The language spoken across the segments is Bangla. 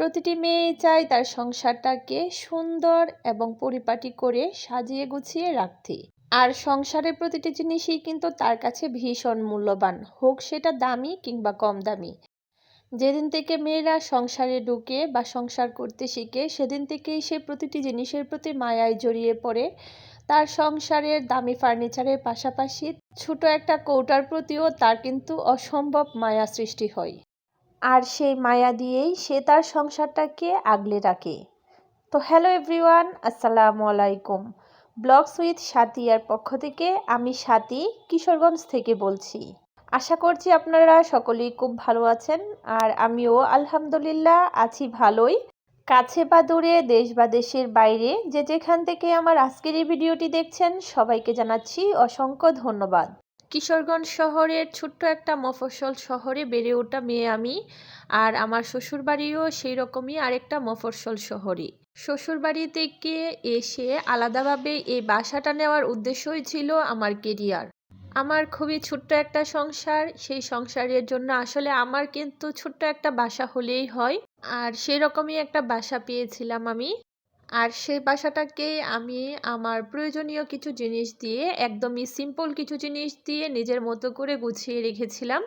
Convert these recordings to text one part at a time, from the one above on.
প্রতিটি মেয়ে চায় তার সংসারটাকে সুন্দর এবং পরিপাটি করে সাজিয়ে গুছিয়ে রাখতে। আর সংসারের প্রতিটি জিনিসই কিন্তু তার কাছে ভীষণ মূল্যবান, হোক সেটা দামি কিংবা কম দামি। যেদিন থেকে মেয়েরা সংসারে ঢুকে বা সংসার করতে শিখে, সেদিন থেকেই সে প্রতিটি জিনিসের প্রতি মায়ায় জড়িয়ে পড়ে। তার সংসারের দামি ফার্নিচারের পাশাপাশি ছোট একটা কৌটার প্রতিও তার কিন্তু অসম্ভব মায়া সৃষ্টি হয়। আর সেই মায়া দিয়েই সে তার সংসারটাকে আগলে রাখে। তো হ্যালো এভরিওয়ান, আসসালামু আলাইকুম। ব্লগস উইথ সাথিয়ার পক্ষ থেকে আমি সাথী কিশোরগঞ্জ থেকে বলছি। আশা করছি আপনারা সকলেই খুব ভালো আছেন আর আমিও আলহামদুলিল্লাহ আছি ভালোই। কাছে বা দূরে, দেশ বা দেশের বাইরে, যে যেখান থেকে আমার আজকের এই ভিডিওটি দেখছেন, সবাইকে জানাচ্ছি অসংখ্য ধন্যবাদ। কিশোরগঞ্জ শহরের ছোট্ট একটা মফস্বল শহরে বেড়ে ওঠা মেয়ে আমি আর আমার শ্বশুরবাড়িও সেই রকমই আরেকটা মফস্বল শহরে শ্বশুরবাড়ি থেকে এসে আলাদাভাবে এই বাসাটা নেওয়ার উদ্দেশ্যই ছিল আমার কেরিয়ার। আমার খুবই ছোট্ট একটা সংসার, সেই সংসারের জন্য আসলে আমার কিন্তু ছোট্ট একটা বাসা হলেই হয়। আর সেরকমই একটা বাসা পেয়েছিলাম আমি। আর সেই বাসাটাকে আমি আমার প্রয়োজনীয় কিছু জিনিস দিয়ে, একদমই সিম্পল কিছু জিনিস দিয়ে নিজের মতো করে গুছিয়ে রেখেছিলাম।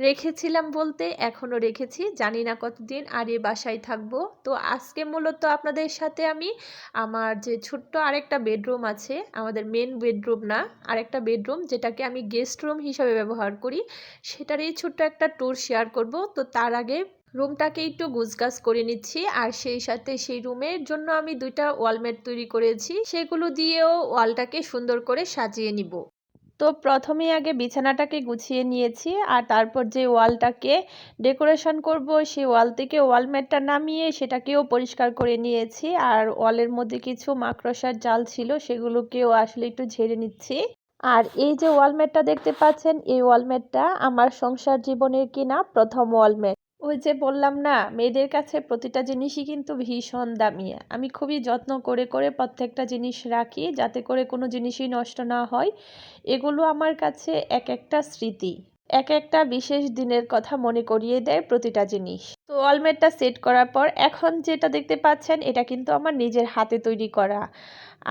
রেখেছিলাম বলতে এখনও রেখেছি, জানি না কতদিন আর এই বাসায় থাকব। তো আজকে মূলত আপনাদের সাথে আমি আমার যে ছোট্ট আরেকটা বেডরুম আছে, আমাদের মেন বেডরুম না, আরেকটা বেডরুম যেটাকে আমি গেস্ট রুম হিসাবে ব্যবহার করি সেটারই ছোট্ট একটা ট্যুর শেয়ার করব। তো তার আগে রুমটাকে একটু গুজগাছ করে নিচ্ছি, আর সেই সাথে সেই রুমের জন্য আমি দুইটা ওয়ালমেট তৈরি করেছি। সেগুলো দিয়েও ওয়ালটাকে সুন্দর করে সাজিয়ে নিব। তো প্রথমে আগে বিছানাটাকে গুছিয়ে নিয়েছি, আর তারপর যে ওয়ালটাকে ডেকোরেশন করব, সেই ওয়াল থেকে ওয়ালমেটটা নামিয়ে সেটাকেও পরিষ্কার করে নিয়েছি। আর ওয়ালের মধ্যে কিছু মাকড়সার জাল ছিল, সেগুলোকেও আসলে একটু ঝেড়ে নিচ্ছি। আর এই যে ওয়ালমেটটা দেখতে পাচ্ছেন, এই ওয়ালমেটটা আমার সংসার জীবনের কিনা প্রথম ওয়ালমেট ওই যে বললাম না, মেয়েদের কাছে প্রতিটা জিনিসই কিন্তু ভীষণ দামি। আমি খুবই যত্ন করে করে প্রত্যেকটা জিনিস রাখি যাতে করে কোনো জিনিসই নষ্ট না হয়। এগুলো আমার কাছে এক একটা স্মৃতি, এক একটা বিশেষ দিনের কথা মনে করিয়ে দেয় প্রতিটা জিনিস। তো ওয়ালমেটটা সেট করার পর এখন যেটা দেখতে পাচ্ছেন, এটা কিন্তু আমার নিজের হাতে তৈরি করা।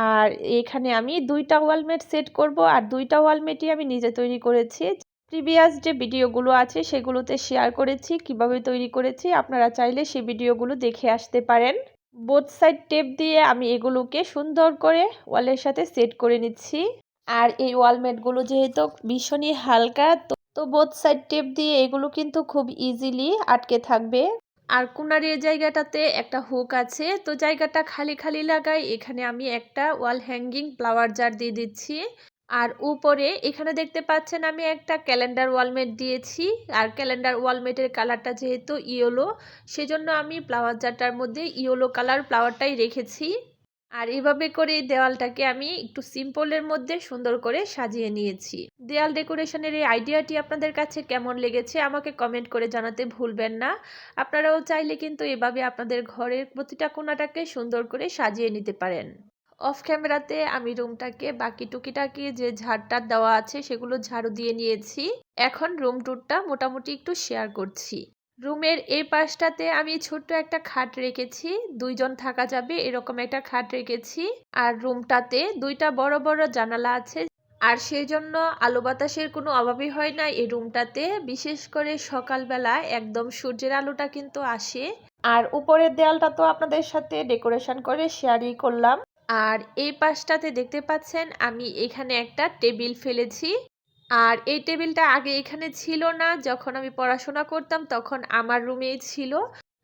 আর এখানে আমি দুইটা ওয়ালমেট সেট করব, আর দুইটা ওয়ালমেটই আমি নিজে তৈরি করেছি। প্রিভিয়াস যে ভিডিওগুলো আছে সেগুলোতে শেয়ার করেছি, কীভাবে তৈরি করেছি, আপনারা চাইলে সেই ভিডিওগুলো দেখে আসতে পারেন। বোথ সাইড টেপ দিয়ে আমি এগুলোকে সুন্দর করে ওয়ালের সাথে সেট করে নিচ্ছি। আর এই ওয়ালমেটগুলো যেহেতু ভীষণই হালকা, তো বোথ সাইড টেপ দিয়ে এগুলো কিন্তু খুব ইজিলি আটকে থাকবে। আর কোনার এই জায়গাটাতে একটা হুক আছে, তো জায়গাটা খালি খালি লাগাই এখানে আমি একটা ওয়াল হ্যাঙ্গিং ফ্লাওয়ার জার দিয়ে দিচ্ছি। আর উপরে এখানে দেখতে পাচ্ছেন আমি একটা ক্যালেন্ডার ওয়ালমেট দিয়েছি। আর ক্যালেন্ডার ওয়ালমেটের কালারটা যেহেতু ইয়েলো, সেজন্য আমি ফ্লাওয়ার জারটার মধ্যে ইয়েলো কালার ফ্লাওয়ারটাই রেখেছি। আর এভাবে করে দেওয়ালটাকে আমি একটু সিম্পলের মধ্যে সুন্দর করে সাজিয়ে নিয়েছি। দেয়াল ডেকোরেশনের এই আইডিয়াটি আপনাদের কাছে কেমন লেগেছে আমাকে কমেন্ট করে জানাতে ভুলবেন না। আপনারাও চাইলে কিন্তু এভাবে আপনাদের ঘরের প্রতিটা কোনাটাকে সুন্দর করে সাজিয়ে নিতে পারেন। অফ ক্যামেরাতে আমি রুমটাকে, বাকি টুকিটাকি যে ঝাড়টার দেওয়া আছে সেগুলো ঝাড়ু দিয়ে নিয়েছি। এখন রুম টুরটা মোটামুটি একটু শেয়ার করছি। রুমের এই পাশটাতে আমি ছোট্ট একটা খাট রেখেছি, দুইজন থাকা যাবে এরকম একটা খাট রেখেছি। আর রুমটাতে দুইটা বড় বড় জানালা আছে। আর সেই জন্য আলো বাতাসের কোনো অভাবই হয় না এই রুমটাতে, বিশেষ করে সকালবেলা একদম সূর্যের আলোটা কিন্তু আসে। আর উপরের দেয়ালটা তো আপনাদের সাথে ডেকোরেশন করে শেয়ারই করলাম। আর এই পাশটাতে দেখতে পাচ্ছেন আমি এখানে একটা টেবিল ফেলেছি। আর এই টেবিলটা আগে এখানে ছিল না, যখন আমি পড়াশোনা করতাম তখন আমার রুমেই ছিল।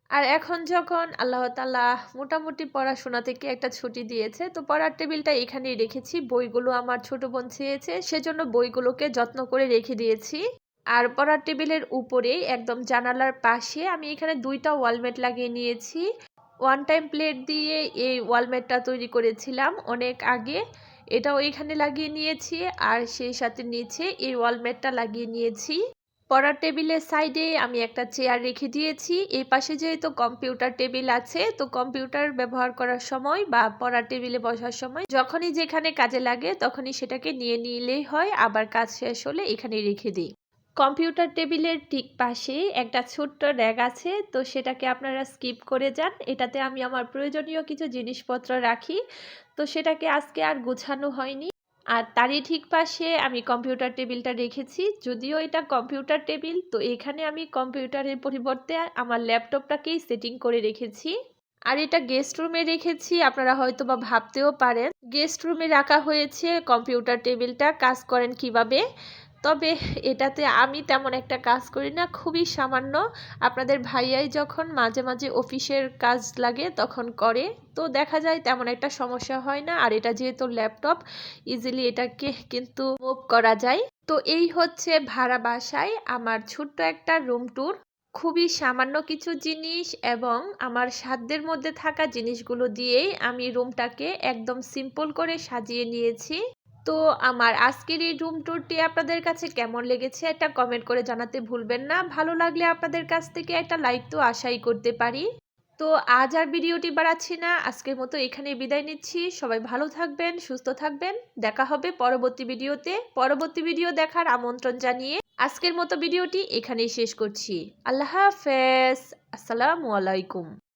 আর এখন যখন আল্লাহ তালা মোটামুটি পড়াশোনা থেকে একটা ছুটি দিয়েছে, তো পড়ার টেবিলটা এখানেই রেখেছি। বইগুলো আমার ছোট বোন চেয়েছে, সেজন্য বইগুলোকে যত্ন করে রেখে দিয়েছি। আর পড়ার টেবিলের উপরেই একদম জানালার পাশে আমি এখানে দুইটা ওয়ালমেট লাগিয়ে নিয়েছি। ওয়ান টাইম প্লেট দিয়ে এই ওয়ালমেটটা তৈরি করেছিলাম অনেক আগে। এটাও এখানে লাগিয়ে নিয়েছি আর সেই সাথে নিচে এই ওয়ালমেটটা লাগিয়ে নিয়েছি। পড়ার টেবিলের সাইডে আমি একটা চেয়ার রেখে দিয়েছি। এই পাশে যেহেতু কম্পিউটার টেবিল আছে, তো কম্পিউটার ব্যবহার করার সময় বা পড়ার টেবিলে বসার সময় যখনই যেখানে কাজে লাগে তখনই সেটাকে নিয়ে নিলেই হয়, আবার কাজ শেষ হলে এখানে রেখে দিই। কম্পিউটার টেবিলের ঠিক পাশে একটা ছোট্ট র্যাক আছে, তো সেটাকে আপনারা স্কিপ করে যান। এটাতে আমি আমার প্রয়োজনীয় কিছু জিনিসপত্র রাখি, তো সেটাকে আজকে আর গোছানো হয়নি। আর তারই ঠিক পাশে আমি কম্পিউটার টেবিলটা রেখেছি, যদিও এটা কম্পিউটার টেবিল, তো এখানে আমি কম্পিউটারের পরিবর্তে আমার ল্যাপটপটাকেই সেটিং করে রেখেছি। আর এটা গেস্ট রুমে রেখেছি, আপনারা হয়তো বা ভাবতেও পারেন। গেস্ট রুমে রাখা হয়েছে কম্পিউটার টেবিলটা, কাজ করেন কীভাবে? তবে এটাতে আমি তেমন একটা কাজ করি না, খুবই সামান্য। আপনাদের ভাইয়াই যখন মাঝে মাঝে অফিসের কাজ লাগে তখন করে। তো দেখা যায় তেমন একটা সমস্যা হয় না, আর এটা যেহেতু ল্যাপটপ ইজিলি এটাকে কিন্তু মুভ করা যায়। তো এই হচ্ছে ভাড়া বাসায় আমার ছোট্ট একটা রুম ট্যুর খুবই সামান্য কিছু জিনিস এবং আমার সাধ্যের মধ্যে থাকা জিনিসগুলো দিয়েই আমি রুমটাকে একদম সিম্পল করে সাজিয়ে নিয়েছি। তো আমার আজকের এই রুম ট্যুরটি আপনাদের কাছে কেমন লেগেছে একটা কমেন্ট করে জানাতে ভুলবেন না। ভালো লাগলে আপনাদের কাছ থেকে একটা লাইক তো আশাই করতে পারি। তো আজ আর ভিডিওটি বাড়াচ্ছি না। আজকের মতো এখানে বিদায় নিচ্ছি। সবাই ভালো থাকবেন, সুস্থ থাকবেন। দেখা হবে পরবর্তী ভিডিওতে পরবর্তী ভিডিও দেখার আমন্ত্রণ জানিয়ে আজকের মতো ভিডিওটি এখানেই শেষ করছি। আল্লাহ হাফেজ। আসসালামু আলাইকুম।